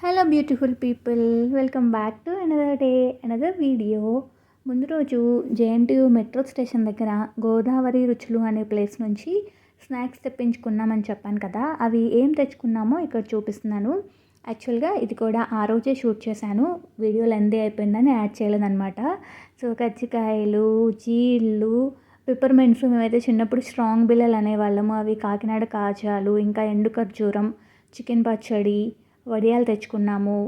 Hello beautiful people welcome back to another day another video ముందు రోజు JNTU metro station దగ్గర గోదావరి రుచులు అనే ప్లేస్ నుంచి స్నాక్స్ తెప్పించుకున్నామని చెప్పాను కదా. అవి ఏం తెచ్చుకున్నామో ఇక్కడ చూపిస్తున్నాను. యాక్చువల్గా ఇది కూడా ఆ రోజే షూట్ చేశాను. వీడియో లెందీ అయిపోయిందని యాడ్ చేయలేదన్నమాట. సో కజ్జికాయలు జీళ్ళు పిప్పర్మెంట్స్ మేమైతే చిన్నప్పుడు స్ట్రాంగ్ బిల్లలు అనేవాళ్ళము. అవి కాకినాడ కాజాలు ఇంకా ఎండు ఖర్జూరం చికెన్ పచ్చడి వడియాలు తెచ్చుకున్నాము.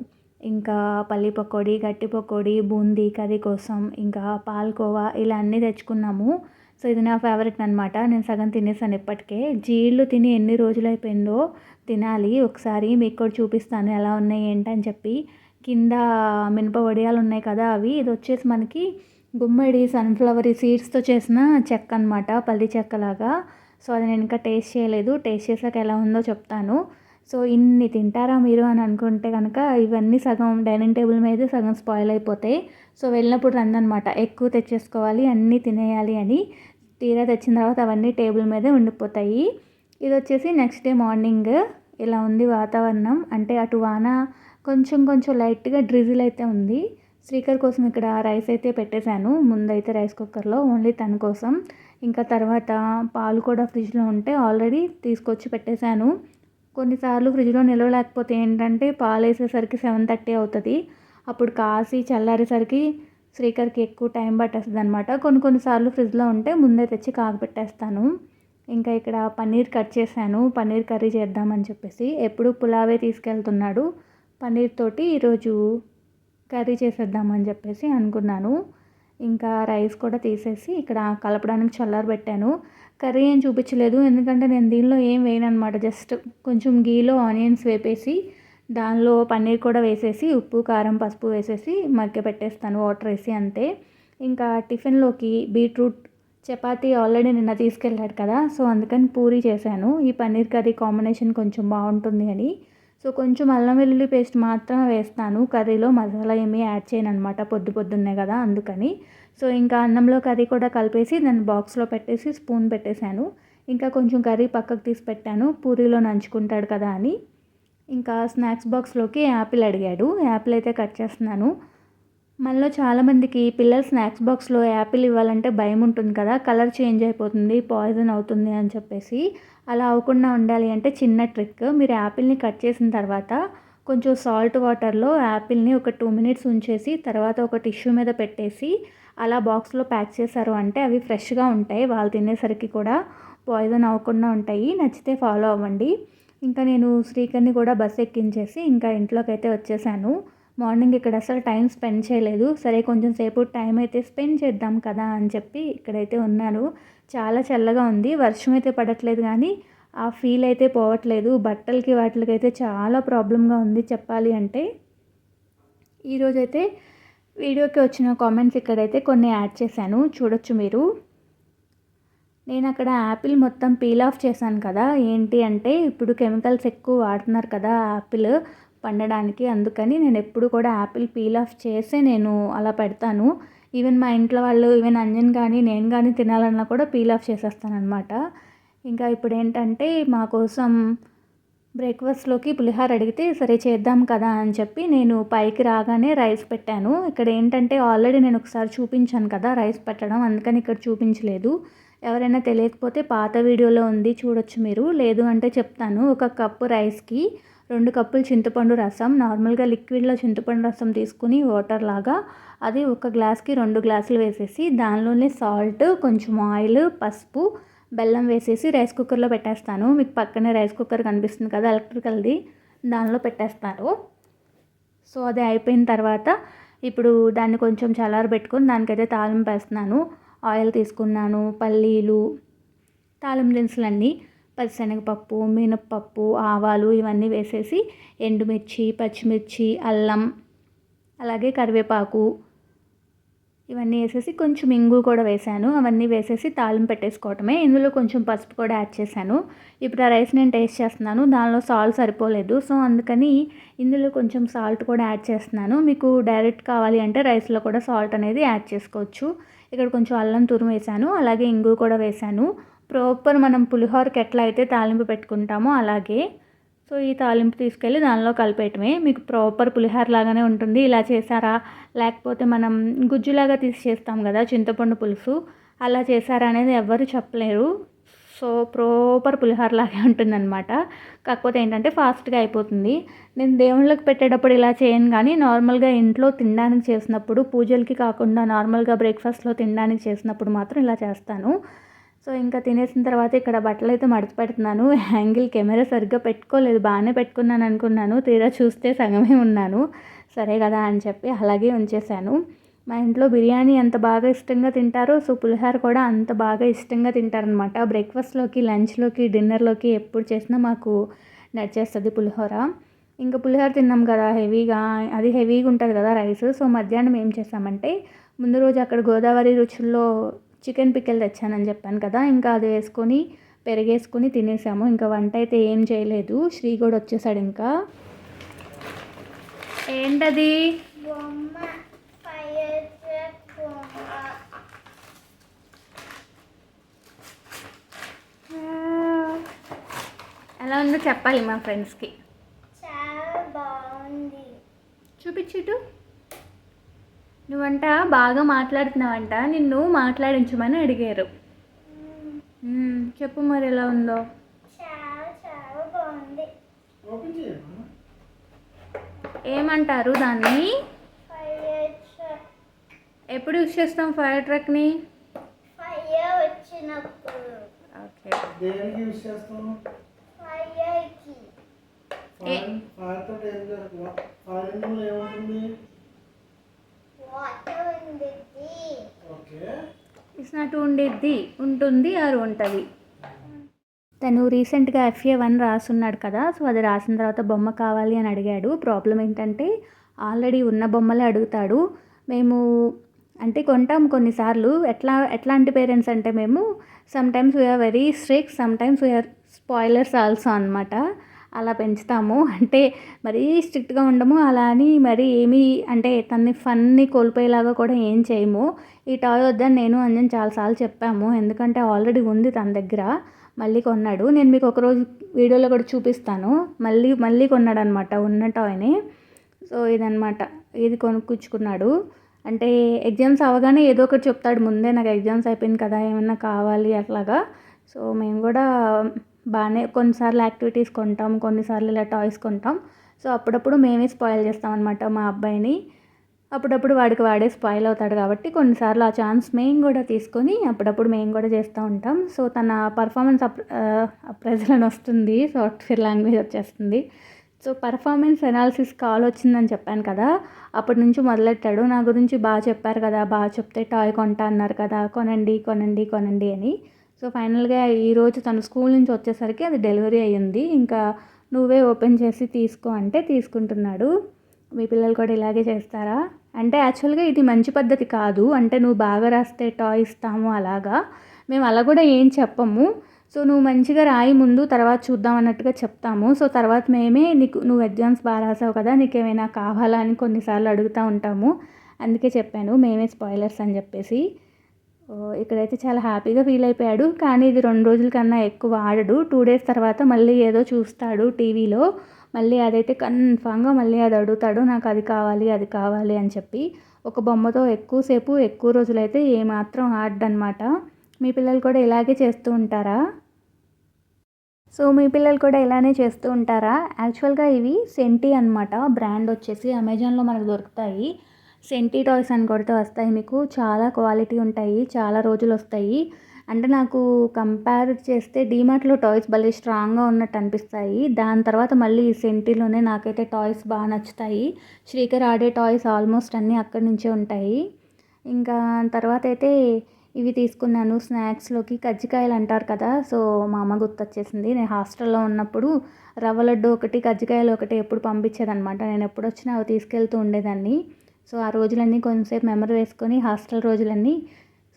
ఇంకా పల్లి పకోడీ గట్టి పకోడీ బూందీ కర్రీ కోసం ఇంకా పాల్కోవా ఇలా అన్నీ తెచ్చుకున్నాము. సో ఇది నా ఫేవరెట్ అనమాట నేను సగం తినేసాను ఇప్పటికే. జీళ్ళు తిని ఎన్ని రోజులు అయిపోయిందో తినాలి. ఒకసారి మీకు కూడా చూపిస్తాను ఎలా ఉన్నాయి ఏంటని చెప్పి. కింద మినప వడియాలు ఉన్నాయి కదా అవి. ఇది వచ్చేసి మనకి గుమ్మడి సన్ఫ్లవర్ సీడ్స్తో చేసిన చెక్క అనమాట పల్లి చెక్కలాగా. సో అది నేను ఇంకా టేస్ట్ చేయలేదు. టేస్ట్ చేసాక ఎలా ఉందో చెప్తాను. సో ఇన్ని తింటారా మీరు అని అనుకుంటే కనుక ఇవన్నీ సగం డైనింగ్ టేబుల్ మీద సగం స్పాయిల్ అయిపోతాయి. సో వెళ్ళినప్పుడు రందనమాట ఎక్కువ తెచ్చేసుకోవాలి అన్నీ తినేయాలి అని. తీరా తెచ్చిన తర్వాత అవన్నీ టేబుల్ మీదే ఉండిపోతాయి. ఇది వచ్చేసి నెక్స్ట్ డే మార్నింగ్. ఇలా ఉంది వాతావరణం. అంటే అటు వాన కొంచెం కొంచెం లైట్గా డ్రిజిల్ అయితే ఉంది. స్పీకర్ కోసం ఇక్కడ రైస్ అయితే పెట్టేశాను. ముందైతే రైస్ కుక్కర్లో ఓన్లీ తన కోసం. ఇంకా తర్వాత పాలు కూడా ఫ్రిడ్జ్లో ఉంటే ఆల్రెడీ తీసుకొచ్చి పెట్టేశాను. కొన్నిసార్లు ఫ్రిడ్జ్లో నిలవలేకపోతే ఏంటంటే పాలు వేసేసరికి సెవెన్ థర్టీ అవుతుంది. అప్పుడు కాసి చల్లారేసరికి శ్రీకర్కి ఎక్కువ టైం పట్టేస్తుంది అనమాట కొన్ని కొన్నిసార్లు ఫ్రిడ్జ్లో ఉంటే ముందే తెచ్చి కాగపెట్టేస్తాను. ఇంకా ఇక్కడ పన్నీర్ కట్ చేశాను. పన్నీర్ కర్రీ చేద్దామని చెప్పేసి ఎప్పుడు పులావే తీసుకెళ్తున్నాడు. పన్నీర్ తోటి ఈరోజు కర్రీ చేసేద్దామని చెప్పేసి అనుకున్నాను. ఇంకా రైస్ కూడా తీసేసి ఇక్కడ కలపడానికి చల్లారబెట్టాను కర్రీ ఏం చూపించలేదు ఎందుకంటే నేను దీనిలో ఏం వేయను అనమాట జస్ట్ కొంచెం గీలో ఆనియన్స్ వేపేసి దానిలో పన్నీర్ కూడా వేసేసి ఉప్పు కారం పసుపు వేసేసి మగ్గ పెట్టేస్తాను వాటర్ వేసి అంతే. ఇంకా టిఫిన్లోకి బీట్రూట్ చపాతీ ఆల్రెడీ నిన్న తీసుకెళ్ళాడు కదా సో అందుకని పూరి చేశాను. ఈ పన్నీర్ కర్రీ కాంబినేషన్ కొంచెం బాగుంటుంది అని. సో కొంచెం అల్లం వెల్లుల్లి పేస్ట్ మాత్రం వేస్తాను. కర్రీలో మసాలా ఏమీ యాడ్ చేయను అనమాట పొద్దు పొద్దున్నే కదా అందుకని. సో ఇంకా అన్నంలో కర్రీ కూడా కలిపేసి దాన్ని బాక్స్లో పెట్టేసి స్పూన్ పెట్టేశాను. ఇంకా కొంచెం కర్రీ పక్కకు తీసి పెట్టాను. పూరీలో నంచుకుంటాడు కదా అని. ఇంకా స్నాక్స్ బాక్స్లోకి యాపిల్ అడిగాడు. యాపిల్ అయితే కట్ చేస్తున్నాను. మనలో చాలామందికి పిల్లలు స్నాక్స్ బాక్స్లో యాపిల్ ఇవ్వాలంటే భయం ఉంటుంది కదా కలర్ చేంజ్ అయిపోతుంది పాయిజన్ అవుతుంది అని చెప్పేసి అలా అవ్వకుండా ఉండాలి అంటే చిన్న ట్రిక్. మీరు యాపిల్ని కట్ చేసిన తర్వాత కొంచెం సాల్ట్ వాటర్లో యాపిల్ని ఒక టూ మినిట్స్ ఉంచేసి తర్వాత ఒక టిష్యూ మీద పెట్టేసి అలా బాక్స్లో ప్యాక్ చేశారు అంటే అవి ఫ్రెష్గా ఉంటాయి. వాళ్ళు తినేసరికి కూడా పాయిజన్ అవ్వకుండా ఉంటాయి. నచ్చితే ఫాలో అవ్వండి. ఇంకా నేను శ్రీకర్ని కూడా బస్ ఎక్కించేసి ఇంకా ఇంట్లోకి అయితే వచ్చేసాను. మార్నింగ్ ఇక్కడ అసలు టైం స్పెండ్ చేయలేదు. సరే కొంచెం సేపు టైం అయితే స్పెండ్ చేద్దాం కదా అని చెప్పి ఇక్కడైతే ఉన్నాను చాలా చల్లగా ఉంది. వర్షం అయితే పడట్లేదు కానీ ఆ ఫీల్ అయితే పోవట్లేదు. బట్టలకి వాటికి అయితే చాలా ప్రాబ్లంగా ఉంది చెప్పాలి అంటే. ఈరోజైతే వీడియోకి వచ్చిన కామెంట్స్ ఇక్కడైతే కొన్ని యాడ్ చేశాను. చూడొచ్చు మీరు. నేను అక్కడ యాపిల్ మొత్తం పీల్ ఆఫ్ చేశాను కదా. ఏంటి అంటే ఇప్పుడు కెమికల్స్ ఎక్కువ వాడుతున్నారు కదా యాపిల్ పండడానికి. అందుకని నేను ఎప్పుడు కూడా యాపిల్ పీల్ ఆఫ్ చేసే నేను అలా పెడతాను. ఈవెన్ మా ఇంట్లో వాళ్ళు ఈవెన్ అంజన్ కానీ నేను కానీ తినాలన్నా కూడా పీల్ ఆఫ్ చేసేస్తాను అనమాట ఇంకా ఇప్పుడు ఏంటంటే మా కోసం బ్రేక్ఫాస్ట్లోకి పులిహార అడిగితే సరే చేద్దాం కదా అని చెప్పి నేను పైకి రాగానే రైస్ పెట్టాను. ఇక్కడ ఏంటంటే ఆల్రెడీ నేను ఒకసారి చూపించాను కదా రైస్ పెట్టడం అందుకని ఇక్కడ చూపించలేదు. ఎవరైనా తెలియకపోతే పాత వీడియోలో ఉంది చూడొచ్చు మీరు. లేదు అంటే చెప్తాను. ఒక కప్పు రైస్కి రెండు కప్పులు చింతపండు రసం. నార్మల్గా లిక్విడ్లో చింతపండు రసం తీసుకుని వాటర్ లాగా అది ఒక గ్లాస్కి రెండు గ్లాసులు వేసేసి దానిలోనే సాల్ట్ కొంచెం ఆయిల్ పసుపు బెల్లం వేసేసి రైస్ కుక్కర్లో పెట్టేస్తాను. మీకు పక్కనే రైస్ కుక్కర్ కనిపిస్తుంది కదా ఎలక్ట్రికల్ది. దానిలో పెట్టేస్తాను సో అది అయిపోయిన తర్వాత ఇప్పుడు దాన్ని కొంచెం చల్లారబెట్టుకొని దానికైతే తాలింపు వేస్తున్నాను. ఆయిల్ తీసుకున్నాను పల్లీలు తాలింపు దినుసులన్నీ. పచ్చిశనగపప్పు మినప్పప్పు ఆవాలు ఇవన్నీ వేసేసి ఎండుమిర్చి పచ్చిమిర్చి అల్లం అలాగే కరివేపాకు ఇవన్నీ వేసేసి కొంచెం ఇంగు కూడా వేసాను. అవన్నీ వేసేసి తాళం పెట్టేసుకోవటమే. ఇందులో కొంచెం పసుపు కూడా యాడ్ చేశాను. ఇప్పుడు ఆ రైస్ నేను టేస్ట్ చేస్తున్నాను. దానిలో సాల్ట్ సరిపోలేదు. సో అందుకని ఇందులో కొంచెం సాల్ట్ కూడా యాడ్ చేస్తున్నాను. మీకు డైరెక్ట్ కావాలి అంటే రైస్లో కూడా సాల్ట్ అనేది యాడ్ చేసుకోవచ్చు. ఇక్కడ కొంచెం అల్లం తురుము వేసాను. అలాగే ఇంగు కూడా వేసాను. ప్రాపర్ మనం పులిహోరకి ఎట్లా అయితే తాలింపు పెట్టుకుంటామో అలాగే. సో ఈ తాలింపు తీసుకెళ్ళి దానిలో కలిపేయటమే. మీకు ప్రాపర్ పులిహోర లాగానే ఉంటుంది. ఇలా చేశారా? లేకపోతే మనం గుజ్జులాగా తీసి చేస్తాం కదా చింతపండు పులుసు. అలా చేశారా అనేది ఎవ్వరు చెప్పలేరు. సో ప్రాపర్ పులిహోర లాగే ఉంటుందన్నమాట. కాకపోతే ఏంటంటే ఫాస్ట్గా అయిపోతుంది. నేను దేవుళ్ళకి పెట్టేటప్పుడు ఇలా చేయను కానీ నార్మల్గా ఇంట్లో తినడానికి చేసినప్పుడు పూజలకి కాకుండా నార్మల్గా బ్రేక్ఫాస్ట్లో తినడానికి చేసినప్పుడు మాత్రం ఇలా చేస్తాను. సో ఇంకా తినేసిన తర్వాత ఇక్కడ బట్టలు అయితే మడిచిపెడుతున్నాను యాంగిల్ కెమెరా సరిగ్గా పెట్టుకోలేదు. బాగానే పెట్టుకున్నాను అనుకున్నాను. తీరా చూస్తే సగమే ఉన్నాను. సరే కదా అని చెప్పి అలాగే ఉంచేశాను. మా ఇంట్లో బిర్యానీ ఎంత బాగా ఇష్టంగా తింటారో సో పులిహోర కూడా అంత బాగా ఇష్టంగా తింటారనమాట బ్రేక్ఫాస్ట్లోకి లంచ్లోకి డిన్నర్లోకి ఎప్పుడు చేసినా మాకు నచ్చేస్తుంది పులిహోర. ఇంకా పులిహోర తిన్నాం కదా హెవీగా. అది హెవీగా ఉంటుంది కదా రైస్. సో మధ్యాహ్నం ఏం చేసామంటే ముందు రోజు అక్కడ గోదావరి రుచుల్లో చికెన్ పిక్కలు తెచ్చానని చెప్పాను కదా ఇంకా అది వేసుకొని పెరిగేసుకొని తినేసాము. ఇంకా వంట అయితే ఏం చేయలేదు. శ్రీ కూడా వచ్చేసాడు ఇంకా. ఏంటది? ఎలా ఉందో చెప్పాలి మా ఫ్రెండ్స్కి. చాలా బాగుంది. చూపించుటు నువ్వంట బాగా మాట్లాడుతున్నావంట నిన్ను మాట్లాడించమని అడిగారు. చెప్పు మరి ఎలా ఉందో. చాలా చాలా బాగుంది. ఏమంటారు దాన్ని? ఎప్పుడు యూస్ చేస్తాం ఫైర్ ట్రక్ని? ఫైర్ వచ్చినప్పుడు. ఓకే. ఓకే. ఇచ్చినట్టు ఉండిద్ది ఉంటుంది ఆరు ఉంటుంది. తను రీసెంట్గా ఎఫ్ఏ వన్ రాసున్నాడు కదా సో అది రాసిన తర్వాత బొమ్మ కావాలి అని అడిగాడు. ప్రాబ్లం ఏంటంటే ఆల్రెడీ ఉన్న బొమ్మలే అడుగుతాడు. మేము అంటే కొంటాం కొన్నిసార్లు. ఎట్లా ఎట్లాంటి పేరెంట్స్ అంటే మేము sometimes we are very strict sometimes we are spoilers also అనమాట అలా పెంచుతాము. అంటే మరీ స్ట్రిక్ట్గా ఉండము అలా అని మరి ఏమీ అంటే తన్ని ఫన్ని కోల్పోయేలాగా కూడా ఏం చేయము. ఈ టాయ్ వద్దని నేను అంజన్ చాలాసార్లు చెప్పాము. ఎందుకంటే ఆల్రెడీ ఉంది తన దగ్గర మళ్ళీ కొన్నాడు. నేను మీకు ఒకరోజు వీడియోలో కూడా చూపిస్తాను. మళ్ళీ మళ్ళీ కొన్నాడు అనమాట ఉన్న టాయ్ని. సో ఇదనమాట. ఇది కొనుక్కుంచుకున్నాడు అంటే ఎగ్జామ్స్ అవగానే ఏదో ఒకటి చెప్తాడు. ముందే నాకు ఎగ్జామ్స్ అయిపోయింది కదా ఏమన్నా కావాలి అట్లాగా. సో మేము కూడా బాగానే కొన్నిసార్లు యాక్టివిటీస్ కొంటాం కొన్నిసార్లు ఇలా టాయ్స్ కొంటాం. సో అప్పుడప్పుడు మేమే స్పాయిల్ చేస్తాం అనమాట మా అబ్బాయిని. అప్పుడప్పుడు వాడికి వాడే స్పాయిల్ అవుతాడు కాబట్టి కొన్నిసార్లు ఆ ఛాన్స్ మేము కూడా తీసుకొని అప్పుడప్పుడు మేము కూడా చేస్తూ ఉంటాం. సో తన పర్ఫార్మెన్స్ అప్ వస్తుంది. సాఫ్ట్వేర్ లాంగ్వేజ్ వచ్చేస్తుంది. సో పర్ఫార్మెన్స్ అనాలిసిస్ కాల్ వచ్చిందని చెప్పాను కదా అప్పటి నుంచి మొదలెట్టాడు. నా గురించి బాగా చెప్పారు కదా బాగా చెప్తే టాయ్ కొంటా అన్నారు కదా కొనండి కొనండి కొనండి అని. సో ఫైనల్గా ఈరోజు తను స్కూల్ నుంచి వచ్చేసరికి అది డెలివరీ అయ్యింది. ఇంకా నువ్వే ఓపెన్ చేసి తీసుకో అంటే తీసుకుంటున్నాడు. మీ పిల్లలు కూడా ఇలాగే చేస్తారా? అంటే యాక్చువల్గా ఇది మంచి పద్ధతి కాదు. అంటే నువ్వు బాగా రాస్తే టాయ్ ఇస్తాము అలాగా. మేము అలా కూడా ఏం చెప్పము. సో నువ్వు మంచిగా రాయి ముందు తర్వాత చూద్దాం అన్నట్టుగా చెప్తాము. సో తర్వాత మేమే నీకు నువ్వు ఎగ్జామ్స్ బాగా రాసావు కదా నీకు ఏమైనా కావాలా అని కొన్నిసార్లు అడుగుతూ ఉంటాము. అందుకే చెప్పాను మేమే స్పాయిలర్స్ అని చెప్పేసి. ఇక్కడైతే చాలా హ్యాపీగా ఫీల్ అయిపోయాడు. కానీ ఇది రెండు రోజుల కన్నా ఎక్కువ ఆడడు. టూ డేస్ తర్వాత మళ్ళీ ఏదో చూస్తాడు టీవీలో. మళ్ళీ అదైతే కన్ఫామ్గా మళ్ళీ అది అడుగుతాడు. నాకు అది కావాలి అది కావాలి అని చెప్పి ఒక బొమ్మతో ఎక్కువసేపు ఎక్కువ రోజులైతే ఏమాత్రం ఆడనమాట మీ పిల్లలు కూడా ఇలాగే చేస్తూ ఉంటారా? సో మీ పిల్లలు కూడా ఇలానే చేస్తూ ఉంటారా? యాక్చువల్గా ఇవి సెంటీ అనమాట బ్రాండ్ వచ్చేసి అమెజాన్లో మనకు దొరుకుతాయి. సెంటీ టాయ్స్ అని కొడితే వస్తాయి. మీకు చాలా క్వాలిటీ ఉంటాయి. చాలా రోజులు వస్తాయి. అంటే నాకు కంపేర్ చేస్తే డీమార్ట్లో టాయ్స్ భలే స్ట్రాంగ్గా ఉన్నట్టు అనిపిస్తాయి. దాని తర్వాత మళ్ళీ సెంటీలోనే నాకైతే టాయ్స్ బాగా నచ్చుతాయి. శ్రీకర్ ఆడే టాయ్స్ ఆల్మోస్ట్ అన్నీ అక్కడి నుంచే ఉంటాయి. ఇంకా తర్వాత అయితే ఇవి తీసుకున్నాను స్నాక్స్లోకి. కజ్జికాయలు అంటారు కదా సో మా అమ్మ గుర్తొచ్చేసింది. నేను హాస్టల్లో ఉన్నప్పుడు రవ్వ లడ్డు ఒకటి కజ్జికాయలు ఒకటి ఎప్పుడు పంపించేదనమాట నేను ఎప్పుడు వచ్చినా అవి తీసుకెళ్తూ ఉండేదాన్ని. సో ఆ రోజులన్నీ కొంచెంసేపు మెమరీ వేసుకొని హాస్టల్ రోజులన్నీ.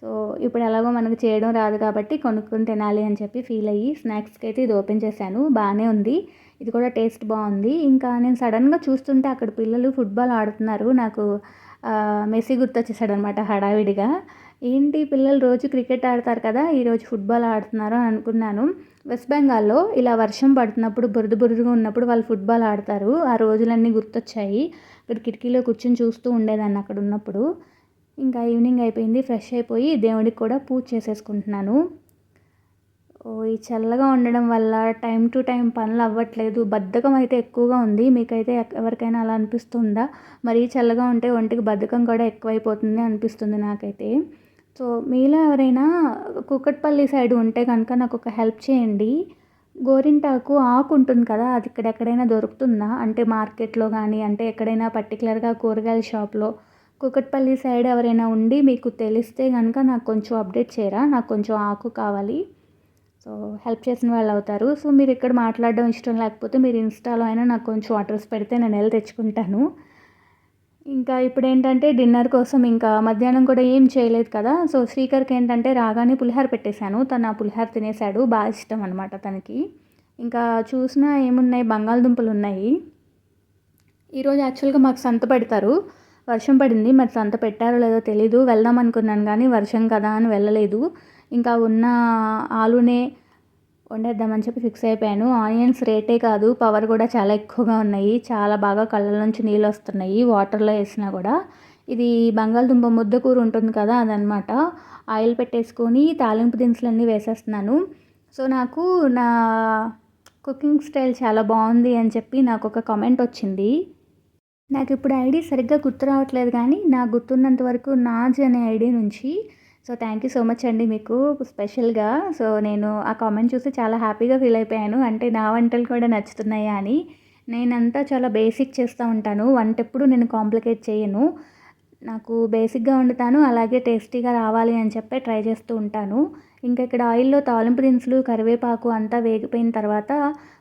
సో ఇప్పుడు ఎలాగో మనకు చేయడం రాదు కాబట్టి కొనుక్కొని తినాలి అని చెప్పి ఫీల్ అయ్యి స్నాక్స్కి అయితే ఇది ఓపెన్ చేశాను. బాగానే ఉంది. ఇది కూడా టేస్ట్ బాగుంది. ఇంకా నేను సడన్గా చూస్తుంటే అక్కడ పిల్లలు ఫుట్బాల్ ఆడుతున్నారు. నాకు మెస్సీ గుర్తొచ్చేసాడు అనమాట హడావిడిగా. ఏంటి పిల్లలు రోజు క్రికెట్ ఆడతారు కదా ఈరోజు ఫుట్బాల్ ఆడుతున్నారు అని అనుకున్నాను. వెస్ట్ బెంగాల్లో ఇలా వర్షం పడుతున్నప్పుడు బురద బురదగా ఉన్నప్పుడు వాళ్ళు ఫుట్బాల్ ఆడతారు. ఆ రోజులన్నీ గుర్తొచ్చాయి. ఇక్కడ కిటికీలో కూర్చొని చూస్తూ ఉండేదాన్ని అక్కడ ఉన్నప్పుడు. ఇంకా ఈవినింగ్ అయిపోయింది ఫ్రెష్ అయిపోయి దేవుడికి కూడా పూజ చేసేసుకుంటున్నాను. ఓ ఈ చల్లగా ఉండడం వల్ల టైం టు టైం పనులు అవ్వట్లేదు. బద్ధకం అయితే ఎక్కువగా ఉంది. మీకైతే ఎవరికైనా అలా అనిపిస్తుందా? మరీ చల్లగా ఉంటే ఒంటికి బద్ధకం కూడా ఎక్కువైపోతుంది అనిపిస్తుంది నాకైతే. సో మీలో ఎవరైనా కూకట్పల్లి సైడ్ ఉంటే కనుక నాకు ఒక హెల్ప్ చేయండి. గోరింటాకు ఆకు ఉంటుంది కదా అది ఇక్కడ ఎక్కడైనా దొరుకుతుందా? అంటే మార్కెట్లో కానీ అంటే ఎక్కడైనా పర్టికులర్గా కూరగాయల షాప్లో. కుకట్పల్లి సైడ్ ఎవరైనా ఉండి మీకు తెలిస్తే కనుక నాకు కొంచెం అప్డేట్ చేయరా? నాకు కొంచెం ఆకు కావాలి. సో హెల్ప్ చేసిన వాళ్ళు అవుతారు. సో మీరు ఇక్కడ మాట్లాడడం ఇష్టం లేకపోతే మీరు ఇన్స్టాలో అయినా నాకు కొంచెం అడ్రస్ పెడితే నేను వెళ్ళి తెచ్చుకుంటాను. ఇంకా ఇప్పుడు ఏంటంటే డిన్నర్ కోసం ఇంకా మధ్యాహ్నం కూడా ఏం చేయలేదు కదా. సో శ్రీకర్కి ఏంటంటే రాగానే పులిహోర పెట్టేశాను. తను ఆ పులిహోర తినేశాడు. బాగా ఇష్టం అనమాట తనకి. ఇంకా చూసినా ఏమున్నాయి? బంగాళదుంపలు ఉన్నాయి. ఈరోజు యాక్చువల్గా మాకు సంత పెడతారు. వర్షం పడింది. మరి సంత పెట్టారో లేదో తెలీదు. వెళ్దాం అనుకున్నాను కానీ వర్షం కదా అని వెళ్ళలేదు. ఇంకా ఉన్న ఆలునే వండేద్దామని చెప్పి ఫిక్స్ అయిపోయాను. ఆనియన్స్ రేటే కాదు పవర్ కూడా చాలా ఎక్కువగా ఉన్నాయి. చాలా బాగా కళ్ళ నుంచి నీళ్ళు వస్తున్నాయి వాటర్లో వేసినా కూడా. ఇది బంగాళదుంప ముద్ద కూర ఉంటుంది కదా అదనమాట ఆయిల్ పెట్టేసుకొని తాలింపు దినుసులన్నీ వేసేస్తున్నాను. సో నాకు నా కుకింగ్ స్టైల్ చాలా బాగుంది అని చెప్పి నాకు ఒక కామెంట్ వచ్చింది. నాకు ఇప్పుడు ఐడి సరిగ్గా గుర్తు రావట్లేదు కానీ నాకు గుర్తున్నంత వరకు నాజ్ అనే ఐడి నుంచి so thank you so much అండి మీకు స్పెషల్గా సో నేను ఆ కామెంట్ చూసి చాలా హ్యాపీగా ఫీల్ అయిపోయాను. అంటే నా వంటలు కూడా నచ్చుతున్నాయా అని. నేనంతా చాలా బేసిక్ చేస్తూ ఉంటాను. వంట ఎప్పుడు నేను కాంప్లికేట్ చేయను. నాకు బేసిక్గా వండుతాను అలాగే టేస్టీగా రావాలి అని చెప్పి ట్రై చేస్తూ ఉంటాను. ఇంకా ఇక్కడ ఆయిల్లో తాలింపు దినుసులు కరివేపాకు అంతా వేగిపోయిన తర్వాత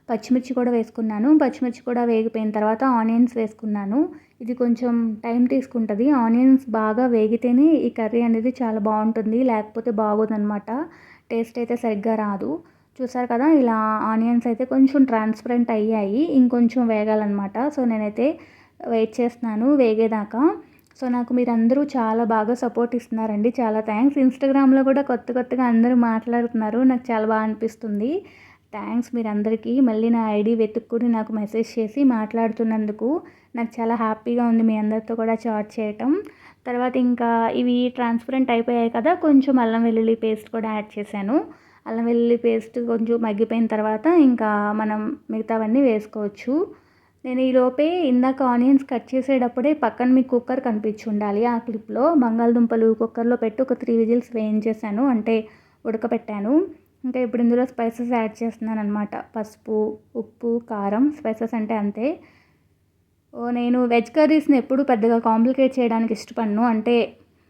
పచ్చిమిర్చి కూడా వేసుకున్నాను. పచ్చిమిర్చి కూడా వేగిపోయిన తర్వాత ఆనియన్స్ వేసుకున్నాను. ఇది కొంచెం టైం తీసుకుంటుంది. ఆనియన్స్ బాగా వేగితేనే ఈ కర్రీ అనేది చాలా బాగుంటుంది. లేకపోతే బాగోదన్నమాట. టేస్ట్ అయితే సరిగ్గా రాదు. చూసారు కదా ఇలా ఆనియన్స్ అయితే కొంచెం ట్రాన్స్పరెంట్ అయ్యాయి. ఇంకొంచెం వేగాలన్నమాట. సో నేనైతే వెయిట్ చేస్తున్నాను వేగేదాకా. సో నాకు మీరందరూ చాలా బాగా సపోర్ట్ ఇస్తున్నారండి. చాలా థ్యాంక్స్. ఇన్స్టాగ్రామ్లో కూడా కొత్త కొత్తగా అందరూ మాట్లాడుతున్నారు. నాకు చాలా బాగా అనిపిస్తుంది. థ్యాంక్స్ మీరందరికీ. మళ్ళీ నా ఐడి వెతుక్కుని నాకు మెసేజ్ చేసి మాట్లాడుతున్నందుకు నాకు చాలా హ్యాపీగా ఉంది మీ అందరితో కూడా చాట్ చేయటం. తర్వాత ఇంకా ఇవి ట్రాన్స్పరెంట్ అయిపోయాయి కదా కొంచెం అల్లం వెల్లుల్లి పేస్ట్ కూడా యాడ్ చేశాను. అల్లం వెల్లుల్లి పేస్ట్ కొంచెం మగ్గిపోయిన తర్వాత ఇంకా మనం మిగతావన్నీ వేసుకోవచ్చు. నేను ఈలోపే ఇందాక ఆనియన్స్ కట్ చేసేటప్పుడే పక్కన మీకు కుక్కర్ కనిపించి ఉండాలి ఆ క్లిప్లో. బంగాళదుంపలు కుక్కర్లో పెట్టి ఒక త్రీ విజిల్స్ వేయించేసాను అంటే ఉడకపెట్టాను. ఇంకా ఇప్పుడు ఇందులో స్పైసెస్ యాడ్ చేస్తున్నాను అనమాట పసుపు ఉప్పు కారం స్పైసెస్ అంటే అంతే. ఓ నేను వెజ్ కర్రీస్ని ఎప్పుడు పెద్దగా కాంప్లికేట్ చేయడానికి ఇష్టపడను. అంటే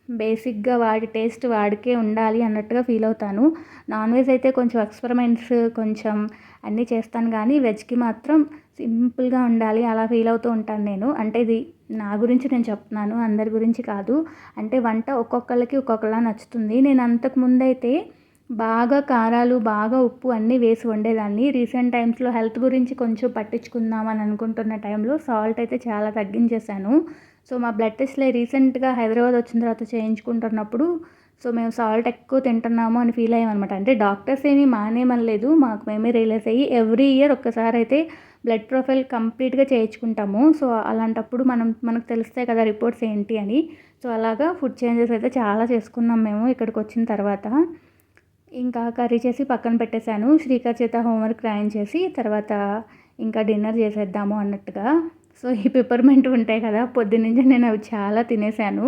బేసిక్గా వాడి టేస్ట్ వాడికే ఉండాలి అన్నట్టుగా ఫీల్ అవుతాను. నాన్ వెజ్ అయితే కొంచెం ఎక్స్పెరిమెంట్స్ కొంచెం అన్నీ చేస్తాను. కానీ వెజ్కి మాత్రం సింపుల్గా ఉండాలి అలా ఫీల్ అవుతూ ఉంటాను నేను. అంటే ఇది నా గురించి నేను చెప్తున్నాను అందరి గురించి కాదు. అంటే వంట ఒక్కొక్కళ్ళకి ఒక్కొక్కలా నచ్చుతుంది. నేను అంతకు అయితే బాగా కారాలు బాగా ఉప్పు అన్నీ వేసి వండేదాన్ని. రీసెంట్ టైమ్స్లో హెల్త్ గురించి కొంచెం పట్టించుకుందామని అనుకుంటున్న టైంలో సాల్ట్ అయితే చాలా తగ్గించేశాను. సో మా బ్లడ్ టెస్ట్లో రీసెంట్గా హైదరాబాద్ వచ్చిన తర్వాత చేయించుకుంటున్నప్పుడు సో మేము సాల్ట్ ఎక్కువ తింటున్నాము అని ఫీల్ అయ్యామన్నమాట. అంటే డాక్టర్స్ ఏమీ మానేమనలేదు మాకు మేమే రియలైజ్ అయ్యి ఎవ్రీ ఇయర్ ఒక్కసారి అయితే బ్లడ్ ప్రొఫైల్ కంప్లీట్గా చేయించుకుంటాము. సో అలాంటప్పుడు మనం మనకు తెలుస్తాయి కదా రిపోర్ట్స్ ఏంటి అని. సో అలాగా ఫుడ్ చేంజెస్ అయితే చాలా చేసుకున్నాం మేము ఇక్కడికి వచ్చిన తర్వాత. ఇంకా కర్రీ చేసి పక్కన పెట్టేశాను. శ్రీకర్ చేత హోంవర్క్ రాయించేసి తర్వాత ఇంకా డిన్నర్ చేసేద్దాము అన్నట్టుగా. సో ఈ పెప్పర్మెంట్ ఉంటాయి కదా పొద్దున్నుంచి నేను అవి చాలా తినేసాను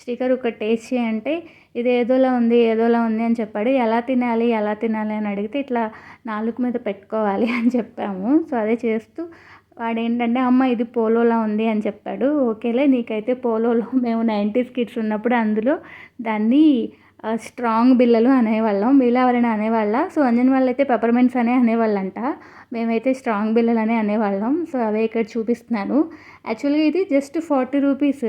శ్రీకర్ ఒక టేస్ట్ చేయంటే ఇది ఏదోలా ఉంది ఏదోలా ఉంది అని చెప్పాడు. ఎలా తినాలి ఎలా తినాలి అని అడిగితే ఇట్లా నాలుగు మీద పెట్టుకోవాలి అని చెప్పాము. సో అదే చేస్తూ వాడు ఏంటంటే అమ్మ ఇది పోలోలా ఉంది అని చెప్పాడు. ఓకేలే నీకైతే పోలోలో మేము నైంటీస్ కిడ్స్ ఉన్నప్పుడు అందులో దాన్ని స్ట్రాంగ్ బిళ్ళలు అనేవాళ్ళం మీలో ఎవరైనా అనేవాళ్ళ? సో అంజన్ వాళ్ళు అయితే పెపర్మెంట్స్ అనే అనేవాళ్ళంట. మేమైతే స్ట్రాంగ్ బిళ్ళలు అనే అనేవాళ్ళం. సో అవే ఇక్కడ చూపిస్తున్నాను. యాక్చువల్గా ఇది జస్ట్ ఫార్టీ రూపీస్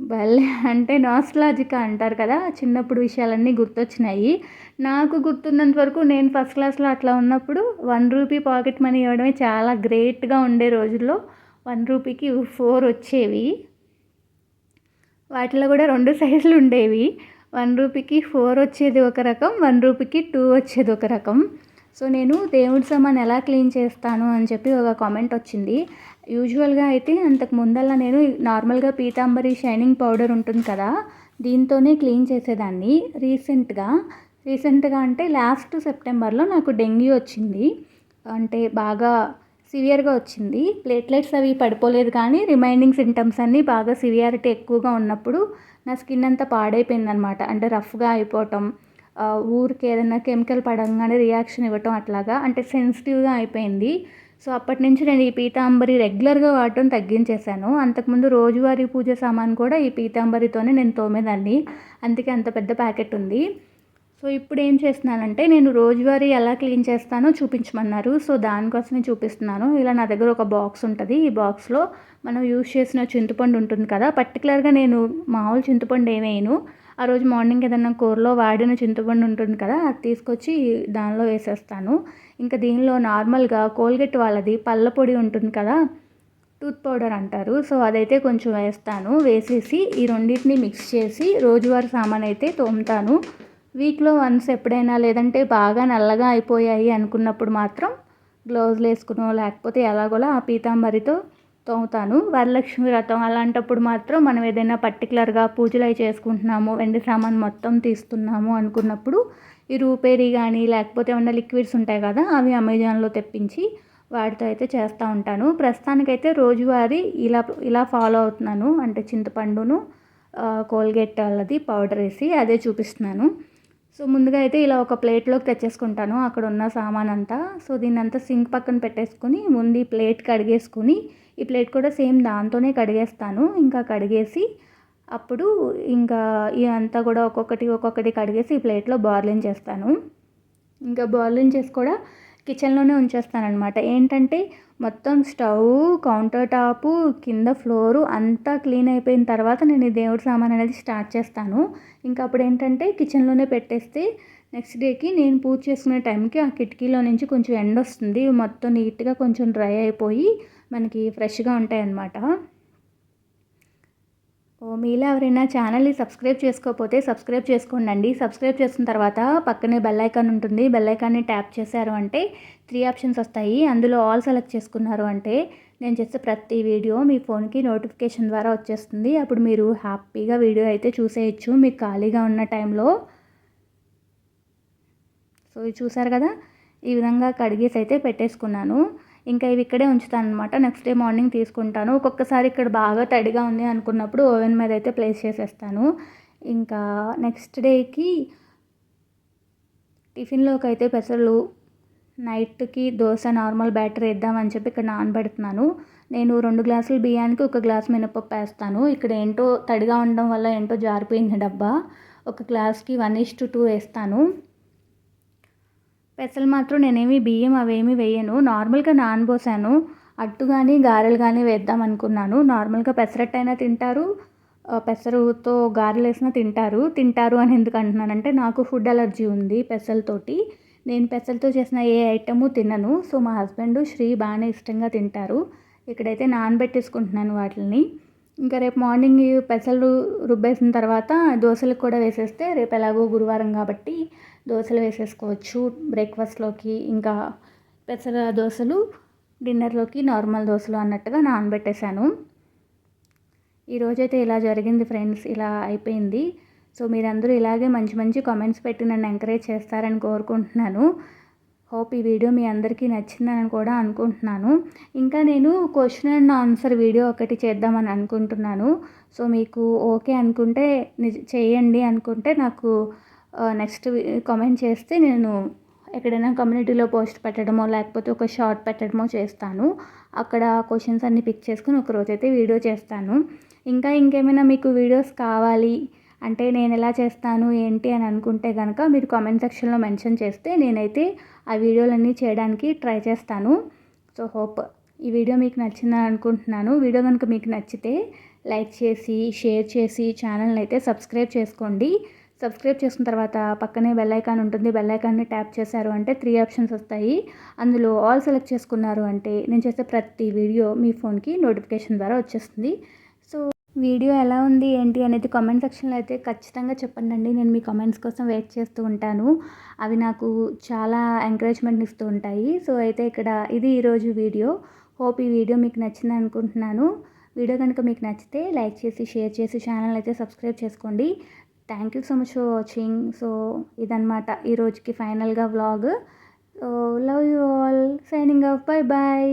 భలే అంటే నాస్లాజికా అంటారు కదా చిన్నప్పుడు విషయాలన్నీ గుర్తొచ్చినాయి. నాకు గుర్తున్నంత వరకు నేను ఫస్ట్ క్లాస్లో అట్లా ఉన్నప్పుడు వన్ రూపీ పాకెట్ మనీ ఇవ్వడమే చాలా గ్రేట్గా ఉండే రోజుల్లో వన్ రూపీకి ఫోర్ వచ్చేవి. వాటిలో కూడా రెండు సైజులు ఉండేవి. వన్ రూపీకి ఫోర్ వచ్చేది ఒక రకం వన్ రూపీకి టూ వచ్చేది ఒక రకం. సో నేను దేవుడి సామాన్ ఎలా క్లీన్ చేస్తాను అని చెప్పి ఒక కామెంట్ వచ్చింది. యూజువల్గా అయితే అంతకు ముందల్లా నేను నార్మల్గా పీతాంబరి షైనింగ్ పౌడర్ ఉంటుంది కదా దీంతోనే క్లీన్ చేసేదాన్ని రీసెంట్గా. రీసెంట్గా అంటే లాస్ట్ సెప్టెంబర్లో నాకు డెంగ్యూ వచ్చింది. అంటే బాగా సివియర్గా వచ్చింది. ప్లేట్లెట్స్ అవి పడిపోలేదు కానీ రిమైనింగ్ సింటమ్స్ అన్నీ బాగా సివియారిటీ ఎక్కువగా ఉన్నప్పుడు నా స్కిన్ అంతా పాడైపోయింది అనమాట అంటే రఫ్గా అయిపోవటం ఊరికి ఏదైనా కెమికల్ పడంగానే రియాక్షన్ ఇవ్వటం అట్లాగా అంటే సెన్సిటివ్గా అయిపోయింది. సో అప్పటి నుంచి నేను ఈ పీతాంబరి రెగ్యులర్గా వాడటం తగ్గించేశాను. అంతకుముందు రోజువారీ పూజ సామాన్ కూడా ఈ పీతాంబరితోనే నేను తోమేదాన్ని. అందుకే అంత పెద్ద ప్యాకెట్ ఉంది. సో ఇప్పుడు ఏం చేస్తున్నానంటే నేను రోజువారీ ఎలా క్లీన్ చేస్తానో చూపించమన్నారు. సో దానికోసమే చూపిస్తున్నాను. ఇలా నా దగ్గర ఒక బాక్స్ ఉంటుంది. ఈ బాక్స్లో మనం యూజ్ చేసిన చింతపండు ఉంటుంది కదా పర్టికులర్గా నేను మామూలు చింతపండు ఏమేయను ఆ రోజు మార్నింగ్ ఏదన్నా కూరలో వాడిన చింతపండు ఉంటుంది కదా అది తీసుకొచ్చి దానిలో వేసేస్తాను. ఇంకా దీనిలో నార్మల్గా కోల్గేట్ వాళ్ళది పళ్ళ పొడి ఉంటుంది కదా టూత్ పౌడర్ అంటారు. సో అదైతే కొంచెం వేస్తాను. వేసేసి ఈ రెండింటిని మిక్స్ చేసి రోజువారీ సామాన్ అయితే తోముతాను. వీక్లో వన్స్ ఎప్పుడైనా లేదంటే బాగా నల్లగా అయిపోయాయి అనుకున్నప్పుడు మాత్రం గ్లౌజులు వేసుకునో లేకపోతే ఎలాగోలా ఆ పీతాంబరితో తోముతాను. వరలక్ష్మి వ్రతం అలాంటప్పుడు మాత్రం మనం ఏదైనా పర్టికులర్గా పూజలు అవి చేసుకుంటున్నాము వెండి సామాన్ మొత్తం తీస్తున్నాము అనుకున్నప్పుడు ఈ రూపేరీ కానీ లేకపోతే ఏమన్నా లిక్విడ్స్ ఉంటాయి కదా అవి అమెజాన్లో తెప్పించి వాటితో అయితే చేస్తూ ఉంటాను. ప్రస్తుతానికైతే రోజువారీ ఇలా ఇలా ఫాలో అవుతున్నాను. అంటే చింతపండును కోల్గేట్ వాళ్ళది పౌడర్ వేసి అదే చూపిస్తున్నాను. సో ముందుగా అయితే ఇలా ఒక ప్లేట్లోకి తెచ్చేసుకుంటాను. అక్కడ ఉన్న సామాన్ అంతా సో దీన్ని అంతా సింక్ పక్కన పెట్టేసుకుని ముందు ఈ ప్లేట్ కడిగేసుకుని ఈ ప్లేట్ కూడా సేమ్ దాంతోనే కడిగేస్తాను. ఇంకా కడిగేసి అప్పుడు ఇంకా ఇదంతా కూడా ఒక్కొక్కటి ఒక్కొక్కటి కడిగేసి ఈ ప్లేట్లో బార్లిన్ చేస్తాను. ఇంకా బాయిలింగ్ చేసి కూడా కిచెన్లోనే ఉంచేస్తానన్నమాట. ఏంటంటే మొత్తం స్టవ్ కౌంటర్ టాపు కింద ఫ్లోరు అంతా క్లీన్ అయిపోయిన తర్వాత నేను ఈ దేవుడి సామాన్ అనేది స్టార్ట్ చేస్తాను. ఇంకా అప్పుడు ఏంటంటే కిచెన్లోనే పెట్టేస్తే నెక్స్ట్ డేకి నేను పూజ చేసుకునే టైంకి ఆ కిటికీలో నుంచి కొంచెం ఎండ వస్తుంది. మొత్తం నీట్గా కొంచెం డ్రై అయిపోయి మనకి ఫ్రెష్గా ఉంటాయి అన్నమాట మీలో ఎవరైనా ఛానల్ని సబ్స్క్రైబ్ చేసుకోకపోతే సబ్స్క్రైబ్ చేసుకోండి సబ్స్క్రైబ్ చేసిన తర్వాత పక్కనే బెల్ ఐకాన్ ఉంటుంది. బెల్ ఐకాన్ని ట్యాప్ చేశారు అంటే త్రీ ఆప్షన్స్ వస్తాయి. అందులో ఆల్ సెలెక్ట్ చేసుకున్నారు అంటే నేను చేసే ప్రతి వీడియో మీ ఫోన్కి నోటిఫికేషన్ ద్వారా వచ్చేస్తుంది. అప్పుడు మీరు హ్యాపీగా వీడియో అయితే చూసేయచ్చు. మీకు ఖాళీగా ఉన్న టైంలో. సో ఇది చూసారు కదా? ఈ విధంగా కడిగేసి అయితే పెట్టేసుకున్నాను. ఇంకా ఇవి ఇక్కడే ఉంచుతాను అనమాట నెక్స్ట్ డే మార్నింగ్ తీసుకుంటాను. ఒక్కొక్కసారి ఇక్కడ బాగా తడిగా ఉంది అనుకున్నప్పుడు ఓవెన్ మీద అయితే ప్లేస్ చేసేస్తాను. ఇంకా నెక్స్ట్ డేకి టిఫిన్లోకి అయితే పెసలు నైట్కి దోశ నార్మల్ బ్యాటర్ వేద్దామని చెప్పి ఇక్కడ నానబెడుతున్నాను. నేను రెండు గ్లాసులు బియ్యానికి ఒక గ్లాస్ మినపప్పు వేస్తాను. ఇక్కడ ఏంటో తడిగా ఉండడం వల్ల ఏంటో జారిపోయింది డబ్బా. ఒక గ్లాస్కి వన్ ఇస్ టు టూ వేస్తాను. పెసలు మాత్రం నేనేమి బియ్యం అవేమి వేయను. నార్మల్గా నానబోసాను. అట్టు కానీ గారెలు కానీ వేద్దాం అనుకున్నాను. నార్మల్గా పెసరట్టు అయినా తింటారు పెసరుతో గారెలు వేసినా తింటారు. తింటారు అని ఎందుకు అంటున్నానంటే నాకు ఫుడ్ అలర్జీ ఉంది పెసలతోటి. నేను పెసలతో చేసిన ఏ ఐటము తినను. సో మా హస్బెండ్ శ్రీ బాగానే ఇష్టంగా తింటారు. ఇక్కడైతే నానబెట్టేసుకుంటున్నాను వాటిని ఇంకా రేపు మార్నింగ్ పెసలు రుబ్బేసిన తర్వాత దోశలకు కూడా వేసేస్తే రేపు ఎలాగో గురువారం కాబట్టి దోశలు వేసేసుకోవచ్చు బ్రేక్ఫాస్ట్లోకి ఇంకా పెసర దోశలు డిన్నర్లోకి నార్మల్ దోశలు అన్నట్టుగా నానబెట్టేశాను. ఈరోజైతే ఇలా జరిగింది ఫ్రెండ్స్ ఇలా అయిపోయింది. సో మీరందరూ ఇలాగే మంచి మంచి కామెంట్స్ పెట్టి నన్ను ఎంకరేజ్ చేస్తారని కోరుకుంటున్నాను. హోప్ ఈ వీడియో మీ అందరికీ నచ్చిందని కూడా అనుకుంటున్నాను. ఇంకా నేను క్వశ్చన్ అండ్ ఆన్సర్ వీడియో ఒకటి చేద్దామని అనుకుంటున్నాను. సో మీకు ఓకే అనుకుంటే నిజ చేయండి అనుకుంటే నాకు నెక్స్ట్ కామెంట్ చేస్తే నేను ఎక్కడైనా కమ్యూనిటీలో పోస్ట్ పెట్టడమో లేకపోతే ఒక షార్ట్ పెట్టడమో చేస్తాను. అక్కడ క్వశ్చన్స్ అన్ని పిక్ చేసుకుని ఒక రోజైతే వీడియో చేస్తాను. ఇంకా ఇంకేమైనా మీకు వీడియోస్ కావాలి అంటే నేను ఎలా చేస్తాను ఏంటి అని అనుకుంటే కనుక మీరు కామెంట్ సెక్షన్లో మెన్షన్ చేస్తే నేనైతే ఆ వీడియోలన్నీ చేయడానికి ట్రై చేస్తాను. సో హోప్ ఈ వీడియో మీకు నచ్చిందని అనుకుంటున్నాను. వీడియో కనుక మీకు నచ్చితే లైక్ చేసి షేర్ చేసి ఛానల్ని అయితే సబ్స్క్రైబ్ చేసుకోండి. సబ్స్క్రైబ్ చేసుకున్న తర్వాత పక్కనే బెల్ ఐకాన్ ఉంటుంది. బెల్ ఐకాన్ని ట్యాప్ చేశారు అంటే త్రీ ఆప్షన్స్ వస్తాయి. అందులో ఆల్ సెలెక్ట్ చేసుకున్నారు అంటే నేను చేసే ప్రతి వీడియో మీ ఫోన్కి నోటిఫికేషన్ ద్వారా వచ్చేస్తుంది. సో వీడియో ఎలా ఉంది ఏంటి అనేది కామెంట్ సెక్షన్లో అయితే ఖచ్చితంగా చెప్పండి నేను మీ కామెంట్స్ కోసం వెయిట్ చేస్తూ ఉంటాను. అవి నాకు చాలా ఎంకరేజ్మెంట్ ఇస్తూ ఉంటాయి. సో అయితే ఇక్కడ ఇది ఈరోజు వీడియో హోప్ ఈ వీడియో మీకు నచ్చింది అనుకుంటున్నాను. వీడియో కనుక మీకు నచ్చితే లైక్ చేసి షేర్ చేసి ఛానల్ అయితే సబ్స్క్రైబ్ చేసుకోండి. Thank you so much for watching so ఇదనమాట ఈరోజుకి ఫైనల్గా vlog so love you all signing off bye bye